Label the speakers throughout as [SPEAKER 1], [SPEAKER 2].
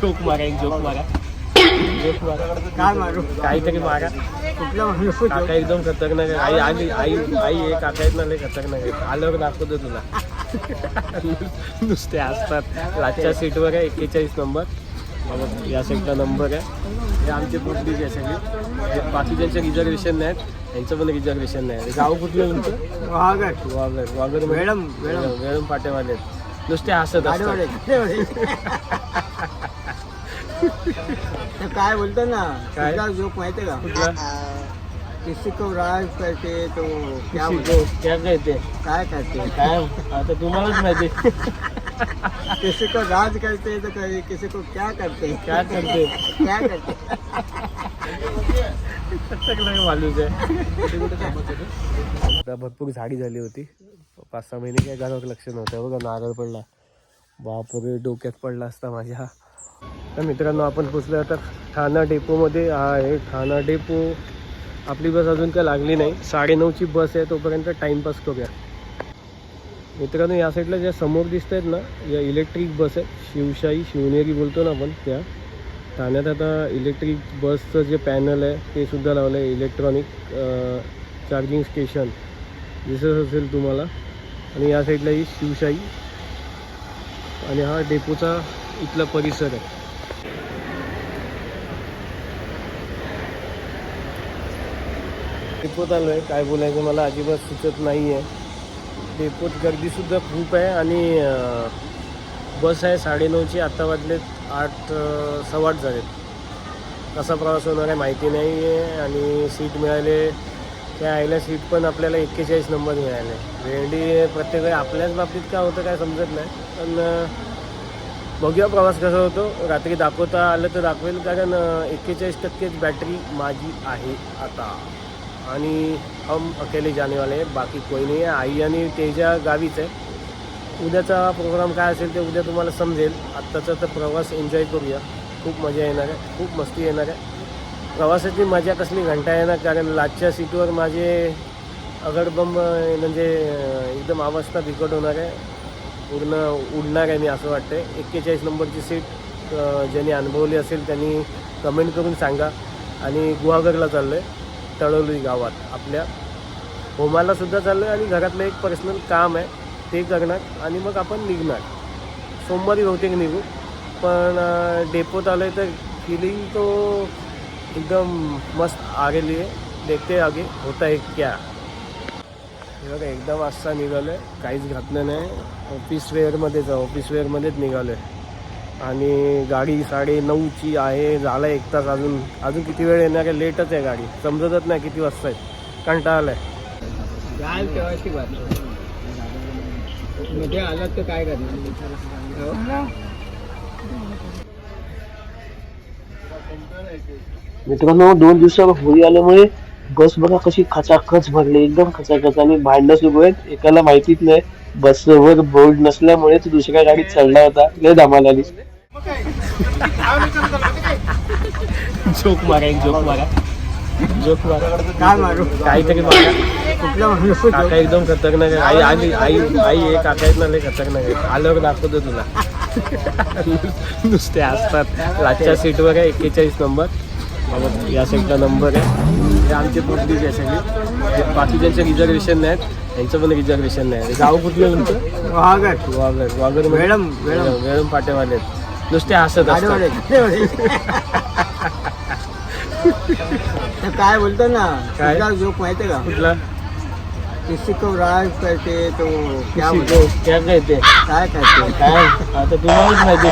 [SPEAKER 1] Joke मारा एक joke मारा. जोक मारा.
[SPEAKER 2] काय मारू?
[SPEAKER 1] काहीतरी मारा.
[SPEAKER 2] कुठला
[SPEAKER 1] काका एकदम खतरनाक आहे. आई आली आई आई आहे काका आहेत ना लय खतरनाक आहे. आल्यावर दाखवतो तुला. नुसते असतात लाटच्या सीटवर आहे एक्केचाळीस नंबर. या साईडला नंबर आहे. हे आमचे पुढलीच आहे सगळे. जे बाकीच्यांचे रिझर्वेशन नाहीत यांचं पण रिझर्वेशन नाही गाव कुठलं तुमचं? वागर वागर
[SPEAKER 2] वेळम, वेळम.
[SPEAKER 1] वेळम फाटेवाले आहेत. नुसते हसत असतात.
[SPEAKER 2] काय बोलतो ना
[SPEAKER 1] काय?
[SPEAKER 2] जोक माहितीये का?
[SPEAKER 1] कुठला?
[SPEAKER 2] किसी को राज करते तो क्या
[SPEAKER 1] किसी
[SPEAKER 2] बोलते?
[SPEAKER 1] को- क्या कहते?
[SPEAKER 2] काय करते?
[SPEAKER 1] काय? आता तुम्हालाच माहिती.
[SPEAKER 2] किसी को राज करते तो कभी किसी को क्या करते?
[SPEAKER 1] क्या करते?
[SPEAKER 2] क्या करते?
[SPEAKER 1] सगळं मालूच आहे. आता भरपूर झाडी झाली होती. पाच सहा महिने काय घरावर लक्ष नव्हतं. बघा नारळ पडला. बापरे डोक्यात पडला असता माझ्या. तर मित्रांनो आपण पोचलो आता ठाणा डेपोमध्ये. हा आहे ठाणा डेपो. आपली बस अजून काय लागली नाही. साडेनऊची बस आहे तोपर्यंत टाईमपास करूया. मित्रांनो या साईडला ज्या समोर दिसत आहेत ना या इलेक्ट्रिक बस आहेत. शिवशाही शिवनेरी बोलतो ना आपण त्या. ठाण्यात आता इलेक्ट्रिक बसचं जे पॅनल आहे ते सुद्धा लावलं आहे इलेक्ट्रॉनिक चार्जिंग स्टेशन दिसत असेल तुम्हाला. आणि या साईडला ही शिवशाही. आणि हा डेपोचा इथला परिसर आहे. डेपोत आलो आहे. काय बोलायचं मला अजिबात सुचत नाही आहे डेपोत गर्दीसुद्धा खूप आहे आणि बस आहे साडेनऊची. आत्ता वाजलेत आठ अं, सव्वा आठ झालेत. कसा प्रवास होणार आहे माहिती नाही आहे आणि सीट मिळाले त्या आईला सीट पण आपल्याला एक्केचाळीस नंबर मिळाले. भेंडी प्रत्येक वेळी आपल्याच बाबतीत काय होतं काय समजत नाही. पण बघूया प्रवास कसा होतो. रात्री दाखवता आलं तर दाखवेल कारण एक्केचाळीस टक्केच बॅटरी माझी आहे आता. आणि हम अकेले जाने वाले बाकी कोई नाही आहे आई आणि तेजा गावीच आहे. उद्याचा प्रोग्राम काय असेल ते उद्या तुम्हाला समजेल. आत्ताचा तर प्रवास एन्जॉय करूया. खूप मजा येणार आहे. खूप मस्ती येणार आहे. प्रवासाची मजा कसली घंटा येणार? कारण लाटच्या सीटवर माझे अगडबंब म्हणजे एकदम अवस्था बिकट होणार आहे. पूर्ण उडणार आहे मी असं वाटतंय. एक्केचाळीस नंबरची सीट ज्यांनी अनुभवली असेल त्यांनी कमेंट करून सांगा. आणि गुहागरला चाललो आहे तळोली गावात आपल्या. होमालासुद्धा चाललो आहे आणि घरातलं एक पर्सनल काम आहे ते करणार आणि मग आपण निघणार. सोमवारी बहुतेक निघू. पण डेपोत आलं आहे तर फिलिंग तो एकदम मस्त आगेली आहे देखते आगे होता है क्या। हे बघा एकदम वाजता निघालो आहे काहीच घातलं नाही ऑफिस वेअरमध्येच आहे ऑफिस वेअरमध्येच निघालो आहे आणि गाडी साडे नऊची आहे झालं एक तास अजून. अजून किती वेळ येणार आहे? लेटच आहे गाडी. समजतच नाही किती वाजता आहे कंटाळा आला आहे
[SPEAKER 2] मध्ये आलात तर काय करणार?
[SPEAKER 3] मित्रांनो दोन दिवसावर होळी आल्यामुळे बस बघा कशी खचाखच भरली. एकदम खचाखच आणि भांडणं सुरू आहेत. एकाला माहितीच नाही बसवर बोर्ड नसल्यामुळे तो दुसऱ्या गाडीत चढला होता. लय धमाल आली.
[SPEAKER 1] जोक मारा जोक मारा. जोक मारा.
[SPEAKER 2] काय मारू
[SPEAKER 1] काहीतरी मारा. काका एकदम खतरनाक आहे. आई आली आई आई एक काका आहेत ना लय खतरनाक आहे. आल्यावर दाखवतो तुला. नुसते असतात लाटच्या सीटवर आहे एक्केचाळीस नंबर. बघा, या साईडला नंबर आहे. हे आमचे पुढलीच आहे सगळे. बाकीच्यांचे रिझर्वेशन नाहीत. यांचं पण रिझर्वेशन नाही. गाव कुठलं तुमचं?
[SPEAKER 2] वागट
[SPEAKER 1] वागर वागर
[SPEAKER 2] वेळम, वेळम.
[SPEAKER 1] वेळम फाटेवाले आहेत. नुसते हसत असतात.
[SPEAKER 2] काय बोलतो ना?
[SPEAKER 1] काय?
[SPEAKER 2] जोक माहितीये का?
[SPEAKER 1] कुठला?
[SPEAKER 2] किसी को राज करते तो क्या
[SPEAKER 1] क्या कहते?
[SPEAKER 2] काय करते
[SPEAKER 1] काय? आता तुम्हालाच माहिती.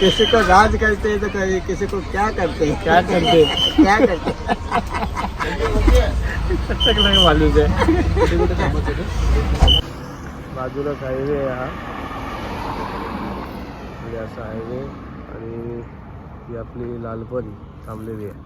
[SPEAKER 2] किसी को राज करते हैं तो कभी किसी को क्या करते हैं?
[SPEAKER 1] क्या करते
[SPEAKER 2] क्या करते
[SPEAKER 1] तक नाही मालूम आहे बाजूलाच हायवे हा म्हणजे असा हायवे आणि ही आपली लालपरी थांबलेली आहे.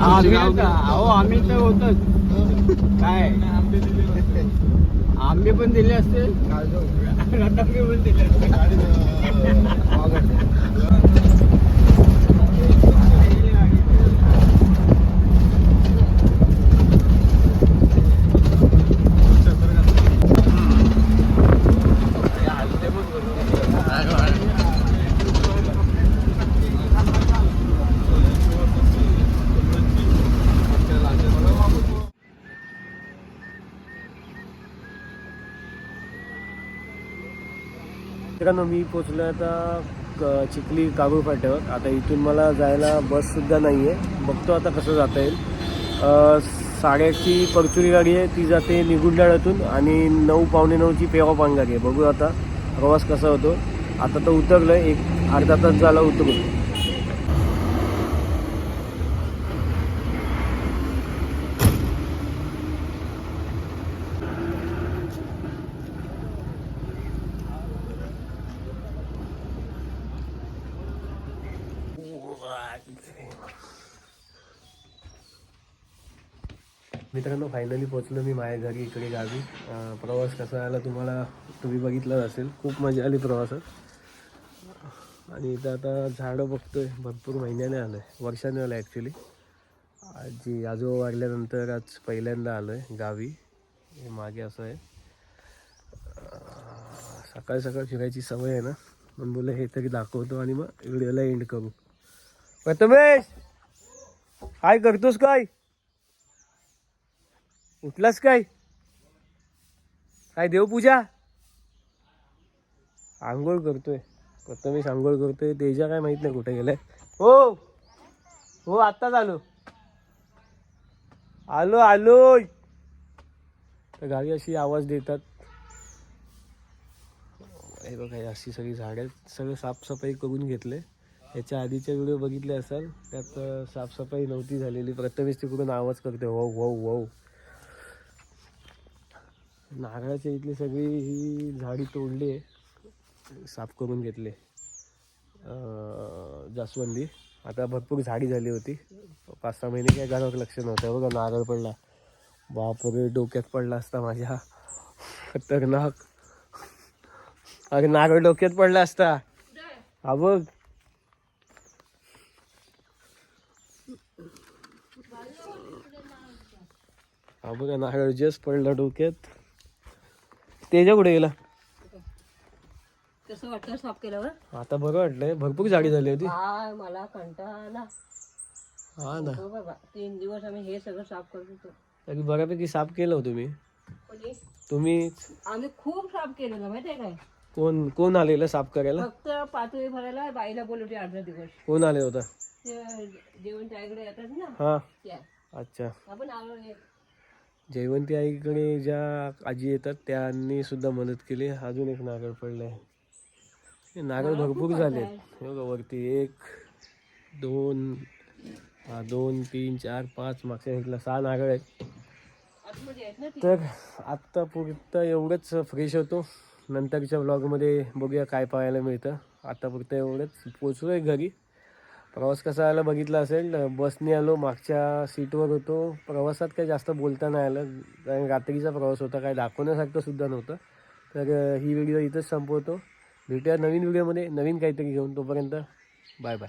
[SPEAKER 2] आम्ही अहो आम्ही तर होतच. काय? आम्ही पण दिले असते पण दिले असते
[SPEAKER 1] मित्रांनो मी पोचलो आता क- चिखली काबू फाट्यावर. आता इथून मला जायला बससुद्धा नाही आहे बघतो आता कसं जाता येईल. साड्याची साडेआठची परचुरी गाडी आहे ती जाते निगुंडाळ्यातून आणि नऊ पावणे नऊची पेवापान गाडी आहे. बघू आता प्रवास कसा होतो. आता तर उतरलं आहे एक अर्धा तास झाला उतरून. मित्रांनो फायनली पोचलो मी माझ्या घरी इकडे गावी. प्रवास कसा आला तुम्हाला तुम्ही बघितलाच असेल. खूप मजा आली प्रवासात. आणि इथं आता झाडं बघतोय. भरपूर महिन्याने आलं आहे वर्षाने आलं आहे ॲक्च्युली आजी आजोबा वाढल्यानंतर आज पहिल्यांदा आलो आहे गावी. हे मागे असं आहे. सकाळी सकाळ फिरायची सवय आहे ना. पण बोललं हे तरी दाखवतो आणि मग व्हिडिओला एंड करू. प्रथमेश! काय करतोस काय? उठलास काय? काय देवपूजा? आंघोळ करतोय. प्रथमेश आंघोळ करतोय. तेजा काय माहीत नाही कुठे गेलाय. हो. हो आत्ताच आलो. आलो आलो तर गावी अशी आवाज देतात. हे बघा अशी सगळी झाडं सगळं साफसफाई करून घेतले. याच्या आधीचे व्हिडिओ बघितले असाल त्यात साफसफाई नव्हती झालेली. प्रथमेश तिकडून आवाज करते वाऊ वाऊ वाऊ नारळाच्या इथली सगळी ही झाडी तोडली आहे. साफ करून घेतले जास्वंदी. आता भरपूर झाडी झाली होती. पाच सहा महिने काय घरावर लक्ष नव्हतं. बघा नारळ पडला. बापरे डोक्यात पडला असता माझ्या. खतरनाक. अरे नारळ डोक्यात पडला असता. हा बघ. हा बघा नारळ जस्ट पडला डोक्यात. तेजा कुठे गेला?
[SPEAKER 4] कसं वाटतं साफ केल्यावर.
[SPEAKER 1] आता बरं वाटलंय. भरपूर झाडी झाली होती.
[SPEAKER 4] काय मला कंटाळा आला.
[SPEAKER 1] हा ना.
[SPEAKER 4] हो बाबा तीन दिवस आम्ही हे सगळं साफ करत होतो.
[SPEAKER 1] तरी बऱ्यापैकी साफ केलं हो तुम्ही.
[SPEAKER 4] म्हणजे
[SPEAKER 1] तुम्ही
[SPEAKER 4] आम्ही खूप साफ केलेलं माहितीये काय?
[SPEAKER 1] कोण कोण आलेलं साफ करायला?
[SPEAKER 4] फक्त पातळी भरायला बाईला बोलवते अर्धा दिवस.
[SPEAKER 1] कोण आले होता?
[SPEAKER 4] ते जेवण त्याकडे येतात ना.
[SPEAKER 1] हा.
[SPEAKER 4] त्या.
[SPEAKER 1] अच्छा.
[SPEAKER 4] आपण आलो हे.
[SPEAKER 1] जयवंती आईकडे ज्या आजी येतात त्यांनी सुद्धा मदत केली. अजून एक नारळ पडलंय. हे नारळ भरपूर झाले बघा वरती एक दोन हा दोन तीन चार पाच मागच्या साईडला सहा नारळ आहेत. तर आत्ता पुरतं एवढंच फ्रेश होतो. नंतरच्या ब्लॉगमध्ये बघूया काय पाहायला मिळतं. आता फक्त एवढंच. पोचलो आहे घरी. प्रवास कसा आला बघितला असेल बसने आलो मागच्या सीटवर होतो. प्रवासात काही जास्त बोलता नाही आलं. कारण रात्रीचा प्रवास होता काय दाखवण्यासारखं सुद्धा नव्हतं. तर ही व्हिडिओ इथंच संपवतो. भेटूया नवीन व्हिडिओमध्ये. नवीन काहीतरी घेऊन तोपर्यंत बाय बाय.